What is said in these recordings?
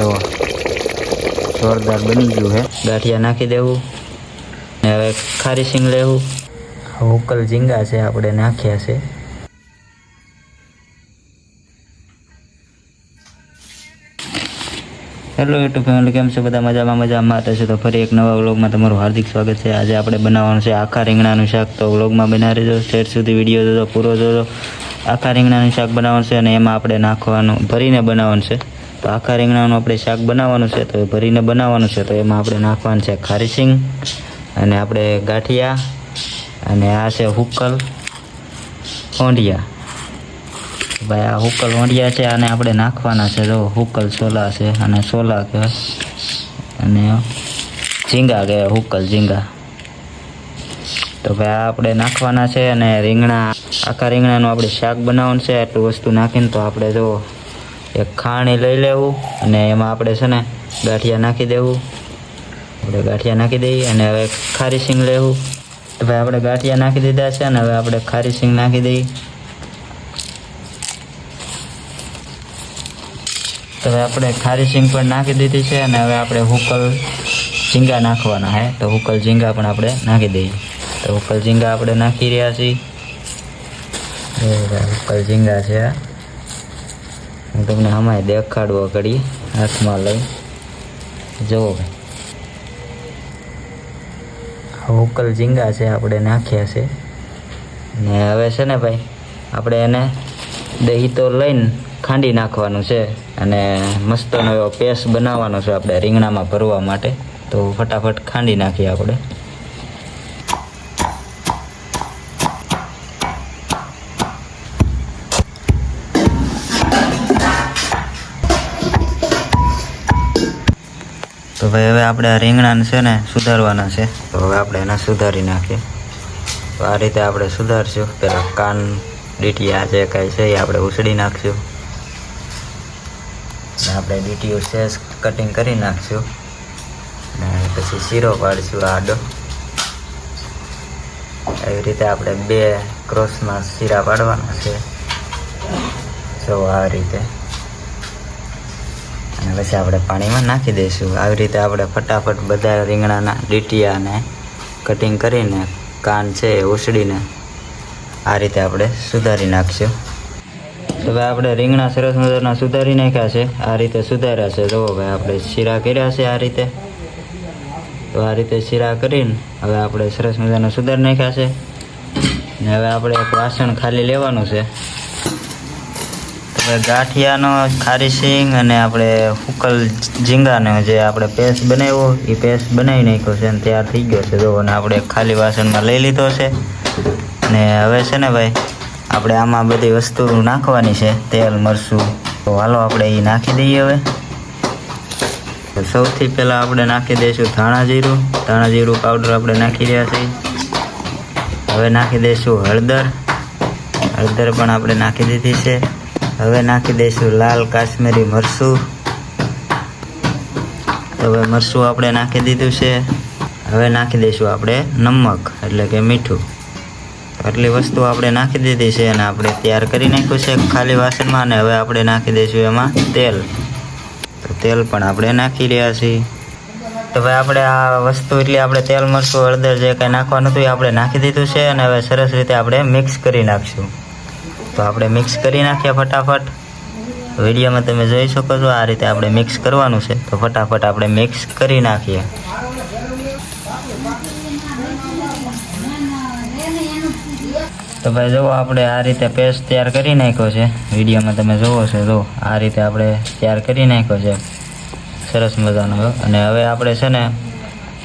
જુઓ જોરદાર બની ગયું હે. ગાંઠિયા નાખી દેવું. ને હવે ખારી સિંગ લેવું. ઉકલ ઝીંગા છે, આપણે નાખ્યા છે. હેલો યુટ્યુબ ફેમિલી કેમ છે બધા? મજામાં મજામાં. છે તો ફરી એક નવા વ્લોગમાં તમારું હાર્દિક સ્વાગત છે. આજે આપણે બનાવવાનું છે આખા રીંગણાનું શાક. તો વ્લોગમાં બના રહેજો. સેટ સુધી વીડિયો જોજો, પૂરો જોજો. આખા રીંગણાનું શાક બનાવવાનું છે અને એમાં આપણે નાખવાનું, ભરીને બનાવવાનું છે. તો આખા રીંગણાનું આપણે શાક બનાવવાનું છે, તો એ ભરીને બનાવવાનું છે, તો એમાં આપણે નાખવાનું છે ખારી સિંગ અને આપણે ગાંઠિયા અને આ છે હુક્કલ ઓંઢિયા ભાઈ, આ હુકલ ઓંઢિયા છે, આને આપણે નાખવાના છે, જો હુકલ સોલા છે, અને સોલા કહેવાય અને ઝીંગા કહેવાય હુકલ ઝીંગા. તો ભાઈ, આ આપણે નાખવાના છે અને રીંગણા, આખા રીંગણાનું આપણે શાક બનાવવાનું છે એટલું વસ્તુ નાખીને તો આપણે જો એક ખાણી લઈ લેવું અને એમાં આપણે છે ને ગાંઠિયા નાખી દેવું. આપણે ગાંઠિયા નાખી દઈએ અને હવે ખારી સિંગ લેવું. તો ભાઈ આપણે ગાંઠિયા નાખી દીધા છે અને હવે આપણે ખારી સિંગ નાખી દઈએ. તો હવે આપણે ખારી સિંગ પણ નાખી દીધી છે અને હવે આપણે હુકલ ઝીંગા નાખવાના હે. તો હુકલ ઝીંગા પણ આપણે નાખી દઈએ. તો હુકલ ઝીંગા આપણે નાખી રહ્યા છીએ. હુકલ ઝીંગા છે. હું તમને હમાય દેખાડવો ઘડી હાથમાં લઈ. જુઓ ભાઈ. આ હુકલ ઝીંગા છે, આપણે નાખ્યા છે. ને હવે છે ને ભાઈ, આપણે એને દહીં તો લઈને ખાંડી નાખવાનું છે અને મસ્તનો એવો પેસ્ટ બનાવવાનો છે આપણે રીંગણામાં ભરવા માટે. તો ફટાફટ ખાંડી નાખીએ આપણે. તો ભાઈ હવે આપણે આ રીંગણાને છે ને સુધારવાના છે. તો હવે આપણે એને સુધારી નાખીએ. તો આ રીતે આપણે સુધારશું. પેલા કાન ડીટીયા જે કાંઈ છે એ આપણે ઉછળી નાખશું. આપણે ડીટીયું શેષ કટિંગ કરી નાખશું. અને પછી શીરો પાડીશું આડો. એવી રીતે આપણે બે ક્રોસમાં શીરા પાડવાના છે. જો આ રીતે. પછી આપણે પાણીમાં નાખી દઈશું. આવી રીતે આપણે ફટાફટ બધા રીંગણાના ડીટીયાને કટિંગ કરીને કાન છે એ ઉછળીને આ રીતે આપણે સુધારી નાખશું. તો ભાઈ આપણે રીંગણા સરસ મજાના સુધારી નાખ્યા છે. આ રીતે સુધાર્યા છે. જુઓ ભાઈ, આપણે શીરા કર્યા છે આ રીતે. તો આ રીતે શીરા કરીને હવે આપણે સરસ મજાના સુધારી નાખ્યા છે. ને હવે આપણે એક વાસણ ખાલી લેવાનું છે. તો ગાંઠિયાનો ખારી સિંગ અને આપણે હુકલ ઝીંગાનો જે આપણે પેસ્ટ બનાવ્યો, એ પેસ્ટ બનાવી નાખ્યો છે અને તૈયાર થઈ ગયો છે. જો, અને આપણે ખાલી વાસણમાં લઈ લીધો છે. ને હવે છે ને ભાઈ, આપણે આમાં બધી વસ્તુ નાખવાની છે. તેલ, મરચું, તો હાલો આપણે એ નાખી દઈએ હવે. તો સૌથી પહેલાં આપણે નાખી દઈશું ધાણા જીરું. ધાણા જીરું પાવડર આપણે નાખી રહ્યા છીએ. હવે નાખી દઈશું હળદર. હળદર પણ આપણે નાખી દીધી છે. હવે નાખી દઈશું લાલ કાશ્મીરી મરસું હવે મરસું આપણે નાખી દીધું છે. હવે નાખી દઈશું આપણે નમક, એટલે કે મીઠું. આટલી વસ્તુ આપણે નાખી દીધી છે અને આપણે તૈયાર કરી નાખ્યું છે ખાલી વાસણમાં અને હવે આપણે નાખી દઈશું એમાં તેલ. તો તેલ પણ આપણે નાખી રહ્યા છીએ. તો ભાઈ આપણે આ વસ્તુ એટલે આપણે તેલ, મરચું, હળદર જે કંઈ નાખવાનું હતું એ આપણે નાખી દીધું છે અને હવે સરસ રીતે આપણે મિક્સ કરી નાખશું. તો આપણે મિક્સ કરી નાખીએ ફટાફટ. વિડીયોમાં તમે જોઈ શકો છો આ રીતે આપણે મિક્સ કરવાનું છે. તો ફટાફટ આપણે મિક્સ કરી નાખીએ. તો ભાઈ જુઓ આપણે આ રીતે પેસ્ટ તૈયાર કરી નાખ્યો છે. વિડીયોમાં તમે જુઓ છો જો આ રીતે આપણે તૈયાર કરી નાખ્યો છે. સરસ મજાનો અને હવે આપણે છે ને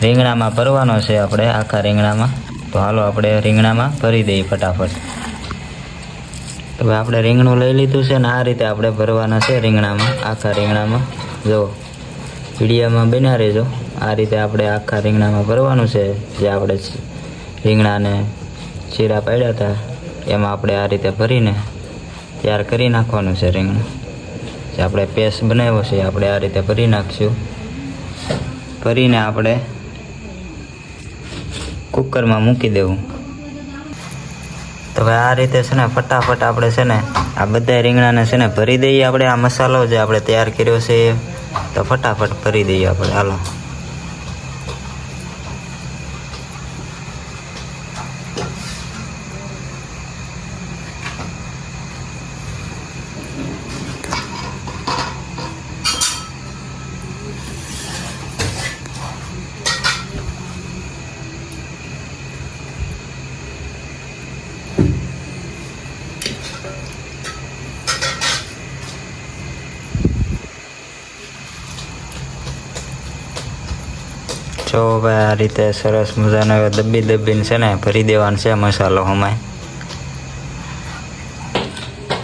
રીંગણામાં ભરવાનો છે આપણે આખા રીંગણામાં. તો હાલો આપણે રીંગણામાં ભરી દઈએ ફટાફટ. ભાઈ આપણે રીંગણું લઈ લીધું છે ને આ રીતે આપણે ભરવાના છે રીંગણામાં, આખા રીંગણામાં. જો પીડિયામાં બન્યા રહેજો. આ રીતે આપણે આખા રીંગણામાં ભરવાનું છે. જે આપણે રીંગણાને ચીરા પાડ્યા હતા, એમાં આપણે આ રીતે ભરીને તૈયાર કરી નાખવાનું છે રીંગણું. જે આપણે પેસ્ટ બનાવ્યો છે આપણે આ રીતે ભરી નાખશું. ભરીને આપણે કુકરમાં મૂકી દેવું. તો હવે આ રીતે છે ને ફટાફટ આપણે છે ને આ બધા રીંગણાને છે ને ભરી દઈએ આપણે આ મસાલો જે આપણે તૈયાર કર્યો છે તો ફટાફટ ભરી દઈએ આપણે. હાલો. જો ભાઈ આ રીતે સરસ મજાનો એવો દબ્બી દબ્બીને છે ને ભરી દેવાનો છે મસાલો હમાય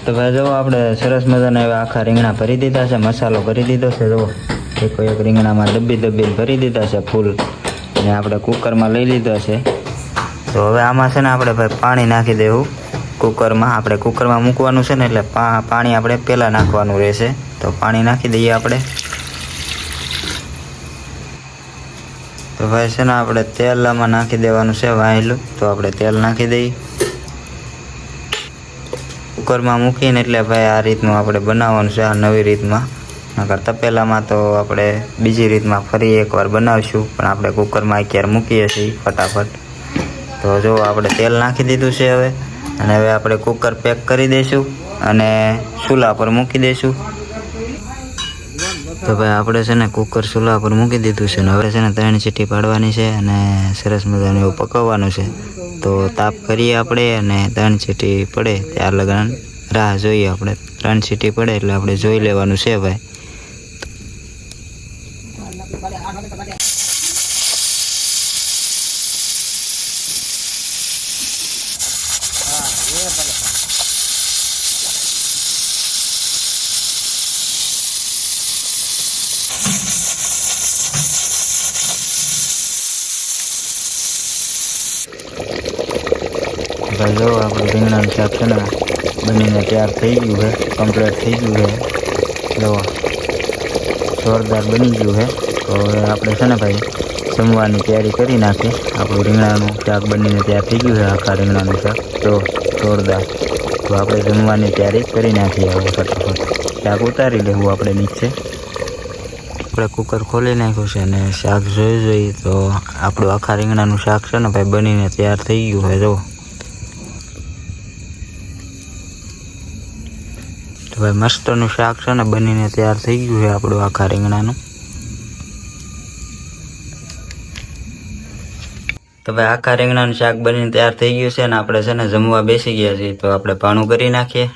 તો ભાઈ જુઓ આપણે સરસ મજાના એવા આખા રીંગણા ભરી દીધા છે, મસાલો ભરી દીધો છે જો એક એક રીંગણામાં દબ્બી દબીને ભરી દીધા છે ફૂલ. અને આપણે કુકરમાં લઈ લીધો છે. તો હવે આમાં છે ને આપણે ભાઈ પાણી નાખી દેવું. કુકરમાં આપણે કુકરમાં મૂકવાનું છે ને એટલે પાણી આપણે પહેલાં નાખવાનું રહેશે. તો પાણી નાખી દઈએ આપણે. તો ભાઈ છે ને, આપણે તેલ આમાં નાખી દેવાનું છે વાહેલું તો આપણે તેલ નાખી દઈએ. કુકરમાં મૂકીને એટલે ભાઈ આ રીતનું આપણે બનાવવાનું છે, આ નવી રીતમાં. નકર તપેલામાં તો આપણે બીજી રીતમાં ફરી એકવાર બનાવશું, પણ આપણે કુકરમાં અત્યારે મૂકીએ છીએ ફટાફટ. તો જો, આપણે તેલ નાખી દીધું છે હવે. અને હવે આપણે કુકર પેક કરી દઈશું અને ચૂલા પર મૂકી દઈશું. તો ભાઈ આપણે છે ને કુકર ચૂલા પર મૂકી દીધું છે ને હવે છે ને ત્રણ ચીટી પાડવાની છે અને સરસ મજાનું એવું પકવવાનું છે. તો તાપ કરીએ આપણે અને ત્રણ સીટી પડે. ત્યાર લગન રાહ જોઈએ આપણે. ત્રણ સીટી પડે એટલે આપણે જોઈ લેવાનું છે ભાઈ ભાઈ જો આપણું રીંગણાનું શાક છે ને, બનીને તૈયાર થઈ ગયું છે કમ્પ્લીટ થઈ ગયું છે. જો જોરદાર બની ગયું છે. તો હવે આપણે છે ને ભાઈ, જમવાની તૈયારી કરી નાખીએ આપણું રીંગણાનું શાક બનીને તૈયાર થઈ ગયું છે, આખા રીંગણાનું શાક. તો જોરદાર. તો આપણે જમવાની તૈયારી કરી નાખીએ હવે ફટાફટ. શાક ઉતારી લેવું આપણે નીચે. આપણે કુકર ખોલી નાખ્યું છે અને શાક જોઈ જોઈએ તો આપણું આખા રીંગણાનું શાક છે ને ભાઈ, બનીને તૈયાર થઈ ગયું છે, જો. ભાઈ મસ્તનું શાક છે ને બનીને તૈયાર થઈ ગયું છે આપણું આખા રીંગણાનું. તો ભાઈ આખા રીંગણાનું શાક બનીને તૈયાર થઈ ગયું છે અને આપણે છે ને જમવા બેસી ગયા છીએ. તો આપણે પાણું કરી નાખીએ.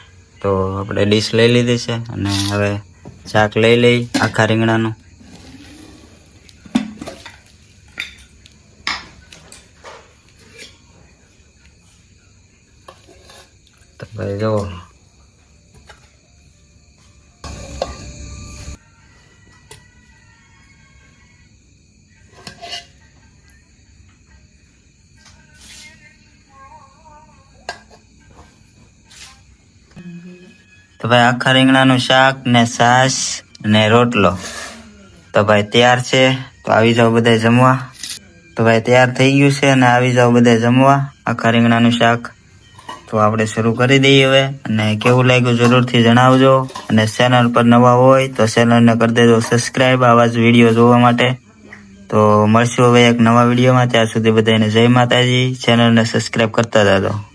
તો આપણે ડીશ લઈ લીધી છે અને હવે શાક લઈ લઈ આખા રીંગણાનું. તો ભાઈ જો તો ભાઈ આખા રીંગણાનું શાક ને છાશ ને રોટલો. તો ભાઈ તૈયાર છે. તો આવી જાઓ બધા જમવા. તો ભાઈ તૈયાર થઈ ગયું છે અને આવી જાઓ બધા જમવા આખા રીંગણાનું શાક. તો આપણે શરૂ કરી દઈએ હવે. અને કેવું લાગ્યું જરૂરથી જણાવજો. અને ચેનલ પર નવા હોય તો ચેનલને કરી દેજો સબસ્ક્રાઈબ આવા જ વીડિયો જોવા માટે. તો મળશું હવે એક નવા વિડીયોમાં. ત્યાં સુધી બધાને જય માતાજી. ચેનલને સબસ્ક્રાઈબ કરતા જાજો.